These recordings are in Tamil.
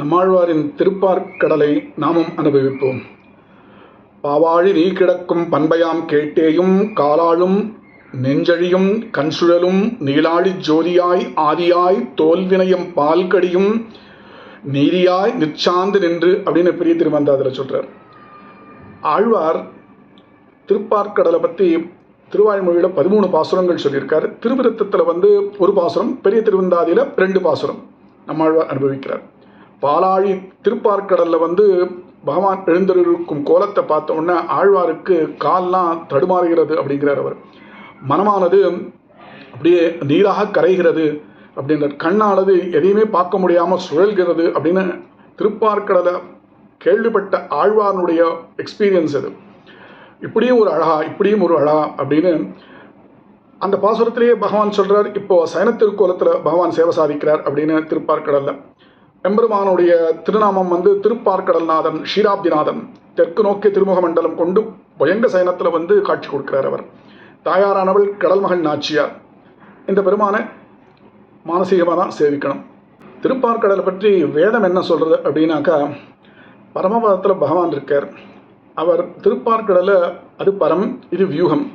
நம்மாழ்வாரின் திருப்பார்க்கடலை நாமும் அனுபவிப்போம். பாவாழி நீ கிடக்கும் பண்பையாம் கேட்டேயும் காலாழும் நெஞ்சழியும் கண்சுழலும் நீலாழி ஜோதியாய் ஆதியாய் தோல்வினயம் பால்கடியும் நீதியாய் நிச்சாந்து நின்று அப்படின்னு பெரிய திருமந்தாதில் சொல்கிறார் ஆழ்வார் திருப்பார்க்கடலை பற்றி திருவாய்மொழியில் பதிமூணு பாசுரங்கள் சொல்லியிருக்கார். திருவிருத்தத்தில் வந்து ஒரு பாசுரம் பெரிய திருவந்தாதியில் ரெண்டு பாசுரம் நம்மாழ்வார் அனுபவிக்கிறார். பாலாழி திருப்பார்க்கடலில் வந்து பகவான் எழுந்திருக்கும் கோலத்தை பார்த்த உடனே ஆழ்வாருக்கு கால்லாம் தடுமாறுகிறது அப்படிங்கிறார் அவர். மனமானது அப்படியே நீராக கரைகிறது அப்படின்ற கண்ணானது எதையுமே பார்க்க முடியாமல் சுழல்கிறது அப்படின்னு திருப்பார்க்கடலை கேள்விப்பட்ட ஆழ்வார்னுடைய எக்ஸ்பீரியன்ஸ் அது. இப்படியும் ஒரு அழகா இப்படியும் ஒரு அழகா அப்படின்னு அந்த பாசுரத்திலேயே பகவான் சொல்கிறார் இப்போ சயன திருக்கோலத்தில் பகவான் சேவை சாதிக்கிறார் அப்படின்னு திருப்பார்க்கடலில் எம்பெருமானுடைய திருநாமம் வந்து திருப்பார்க்கடல்நாதன் ஷீராப்திநாதன் தெற்கு நோக்கிய திருமுக மண்டலம் கொண்டு பயங்க சயனத்தில் வந்து காட்சி கொடுக்கிறார் அவர். தாயாரானவள் கடல் மகள் நாச்சியார். இந்த பெருமானை மானசீகமாக தான் சேவிக்கணும். திருப்பார்க்கடலை பற்றி வேதம் என்ன சொல்கிறது அப்படின்னாக்கா பரமபதத்தில் பகவான் இருக்கார். அவர் திருப்பார்க்கடலை அது பரம் இது வியூகம்.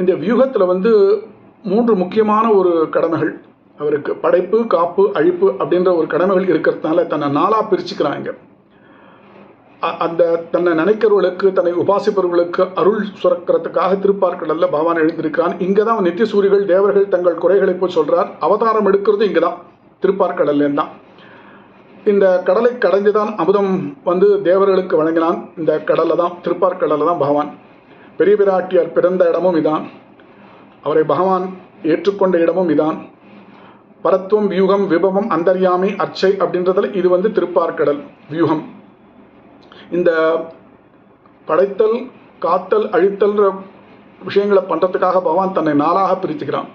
இந்த வியூகத்தில் வந்து மூன்று முக்கியமான ஒரு கடமைகள். அவருக்கு படைப்பு காப்பு அழிப்பு அப்படின்ற ஒரு கடமைகள் இருக்கிறதுனால தன்னை நாளாக பிரிச்சுக்கிறாங்க. அ- அந்த தன்னை நினைக்கிறவர்களுக்கு தன்னை உபாசிப்பவர்களுக்கு அருள் சுரக்கிறதுக்காக திருப்பார்க்கடல்ல பகவான் எழுந்திருக்கிறான். இங்கே தான் நித்திய சூரியர்கள் தேவர்கள் தங்கள் குறைகளை போய் சொல்கிறார் அவதாரம் எடுக்கிறது இங்கே தான் திருப்பார்க்கடல்லேருந்து தான் இந்த கடலை கடைந்து தான் அமுதம் வந்து தேவர்களுக்கு வழங்கினான். இந்த கடலில் தான் திருப்பார்க்கடலில் தான் பகவான். பெரிய பிராட்டியார் பிறந்த இடமும் இதான். அவரை பகவான் ஏற்றுக்கொண்ட இடமும் இதான். பரத்துவம் வியூகம் விபவம் அந்தர்யாமி அர்ச்சை அப்படின்றதுல இது வந்து திருப்பார்க்கடல் வியூகம். இந்த படைத்தல் காத்தல் அழித்தல்ன்ற விஷயங்களை பண்ணுறதுக்காக பகவான் தன்னை நாளாக பிரித்துக்கிறான்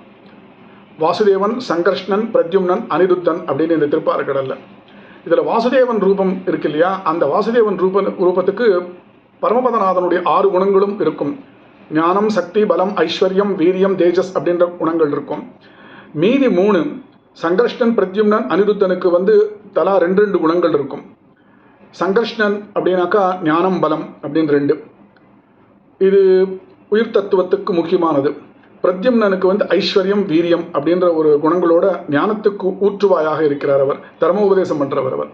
வாசுதேவன் சங்கர்ஷ்ணன் பிரத்யும்னன் அனிருத்தன் அப்படின்னு இந்த திருப்பார்கடலில். இதில் வாசுதேவன் ரூபம் இருக்கு இல்லையா? அந்த வாசுதேவன் ரூப ரூபத்துக்கு பரமபதநாதனுடைய ஆறு குணங்களும் இருக்கும். ஞானம் சக்தி பலம் ஐஸ்வர்யம் வீரியம் தேஜஸ் அப்படின்ற குணங்கள் இருக்கும். மீதி மூணு சங்கர்ஷ்ணன் பிரத்யும்னன் அனிருத்தனுக்கு வந்து தலா ரெண்டு ரெண்டு குணங்கள் இருக்கும். சங்கர்ஷ்ணன் அப்படின்னாக்கா ஞானம் பலம் அப்படின்னு ரெண்டு. இது உயிர் தத்துவத்துக்கு முக்கியமானது. பிரத்யும்னனுக்கு வந்து ஐஸ்வர்யம் வீரியம் அப்படின்ற ஒரு குணங்களோட ஞானத்துக்கு ஊற்றுவாயாக இருக்கிறார் அவர். தர்ம உபதேசம் பண்ணுறவர் அவர்.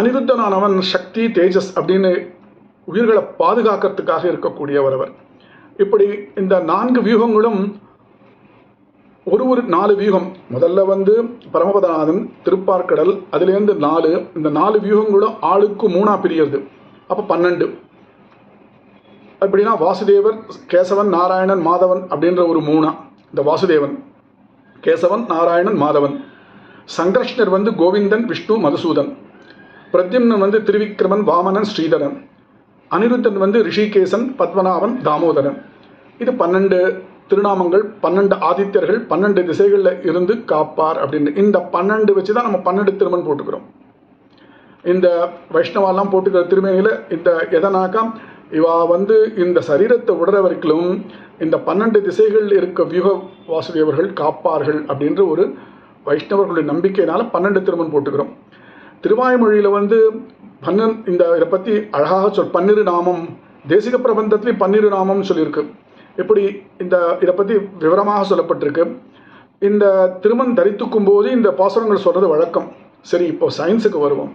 அனிருத்தனானவன் சக்தி தேஜஸ் அப்படின்னு உயிர்களை பாதுகாக்கிறதுக்காக இருக்கக்கூடியவர் அவர். இப்படி இந்த நான்கு வியூகங்களும் ஒரு ஒரு நாலு வியூகம். முதல்ல வந்து பரமபதநாதன் திருப்பார்க்கடல் அதுலேருந்து நாலு இந்த நாலு வியூகங்களும் ஆளுக்கு மூணாக பிரியறது. அப்போ பன்னெண்டு. அப்படின்னா வாசுதேவர் கேசவன் நாராயணன் மாதவன் அப்படின்ற ஒரு மூணா இந்த வாசுதேவன். கேசவன் நாராயணன் மாதவன். சங்கர்ஷ்ணர் வந்து கோவிந்தன் விஷ்ணு மதுசூதன். பிரத்யும்னன் வந்து திருவிக்ரமன் வாமனன் ஸ்ரீதரன். அனிருத்தன் வந்து ரிஷிகேசன் பத்மநாபன் தாமோதரன். இது பன்னெண்டு. திருநாமங்கள் பன்னெண்டு ஆதித்யர்கள் பன்னெண்டு திசைகளில் இருந்து காப்பார் அப்படின்னு. இந்த பன்னெண்டு வச்சு தான் நம்ம பன்னெண்டு திருமண் போட்டுக்கிறோம். இந்த வைஷ்ணவாலாம் போட்டுக்கிற திருமேனியில் இந்த எதனாக்கா? இவா வந்து இந்த சரீரத்தை விடுற வரைக்கும் இந்த பன்னெண்டு திசைகள் இருக்க வியூக வாசுதேவர்கள் காப்பார்கள் அப்படின்ற ஒரு வைஷ்ணவர்களுடைய நம்பிக்கையினால் பன்னெண்டு திருமண் போட்டுக்கிறோம். திருவாய்மொழியில் வந்து பன்னன் இந்த இதை பற்றி அழகாக சொல் பன்னிரு நாமம். தேசிக பிரபந்தத்திலே பன்னிரு நாமம்னு சொல்லியிருக்கு. இப்படி இந்த இதை பற்றி விவரமாக சொல்லப்பட்டிருக்கு. இந்த திருமண் தரித்துக்கும் போது இந்த பாசுரங்கள் சொல்கிறது வழக்கம். சரி இப்போ சயின்ஸுக்கு வருவோம்.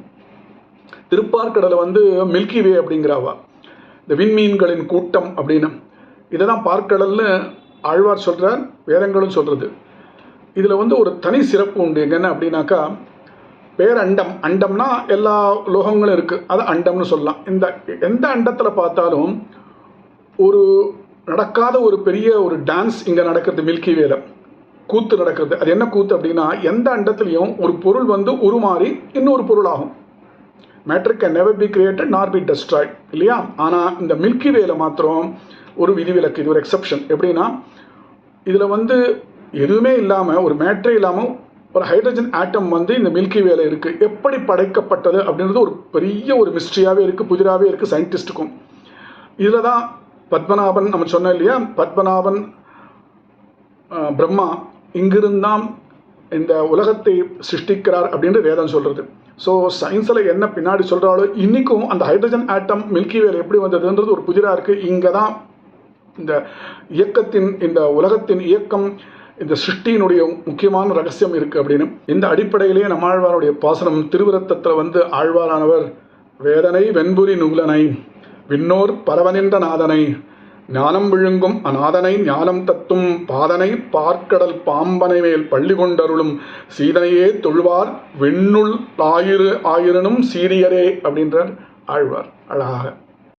திருப்பார்க்கடலை வந்து மில்கி வே அப்படிங்கிறாவா. இந்த விண்மீன்களின் கூட்டம் அப்படின்னு. இதை தான் பார்க்கடல்னு ஆழ்வார் சொல்கிறார் வேதங்களும் சொல்கிறது இதில் வந்து ஒரு தனி சிறப்பு உண்டு. என்ன அப்படின்னாக்கா பேரண்டம். அண்டம்னா எல்லா லோகங்களும் இருக்குது அது அண்டம்னு சொல்லலாம். இந்த எந்த அண்டத்தில் பார்த்தாலும் ஒரு நடக்காத ஒரு பெரிய ஒரு டான்ஸ் இங்கே நடக்கிறது மில்கி வேல கூத்து நடக்கிறது. அது என்ன கூத்து அப்படின்னா எந்த அண்டத்துலேயும் ஒரு பொருள் வந்து உருமாறி இன்னொரு பொருள் ஆகும் matter can never be created nor be destroyed இல்லையா? ஆனால் இந்த மில்கி வேல மாத்திரம் ஒரு விதிவிலக்கு இது ஒரு எக்ஸப்ஷன் எப்படின்னா இதில் வந்து எதுவுமே இல்லாமல் ஒரு மேட்ரே இல்லாமல் ஒரு ஹைட்ரஜன் ஆட்டம் வந்து இந்த மில்கி வேலை இருக்குது எப்படி படைக்கப்பட்டது அப்படின்றது ஒரு பெரிய ஒரு மிஸ்ட்ரியாகவே இருக்குது புதிராகவே இருக்குது சயின்டிஸ்ட்டுக்கும் இதில் தான் பத்மநாபன் நம்ம சொன்னோம் இல்லையா? பத்மநாபன் பிரம்மா இங்கிருந்தான் இந்த உலகத்தை சிருஷ்டிக்கிறார் அப்படின்னு வேதம் சொல்கிறது ஸோ சயின்ஸில் என்ன பின்னாடி சொல்கிறாலோ இன்றைக்கும் அந்த ஹைட்ரஜன் ஆட்டம் மில்கி வேல் எப்படி வந்ததுன்றது ஒரு புதிராக இருக்குது இங்கே தான் இந்த இயக்கத்தின் இந்த உலகத்தின் இயக்கம் இந்த சிருஷ்டியினுடைய முக்கியமான ரகசியம் இருக்குது அப்படின்னு. இந்த அடிப்படையிலேயே நம்மாழ்வாருடைய பாசனம் திருவிரத்தத்தில் வந்து ஆழ்வாரானவர் வேதனை வெண்புரி நுகுலனை. விண்ணோர் பரவனின்ற நாதனை. ஞானம் விழுங்கும் அநாதனை ஞானம் தத்தும் பாதனை பார்க்கடல் பாம்பனை மேல் பள்ளி கொண்டருளும். சீதனையே தொழுவார் வெண்ணுள் ஆயிரு ஆயிரனும் சீரியரே அப்படின்றார் ஆழ்வார் அழகாக.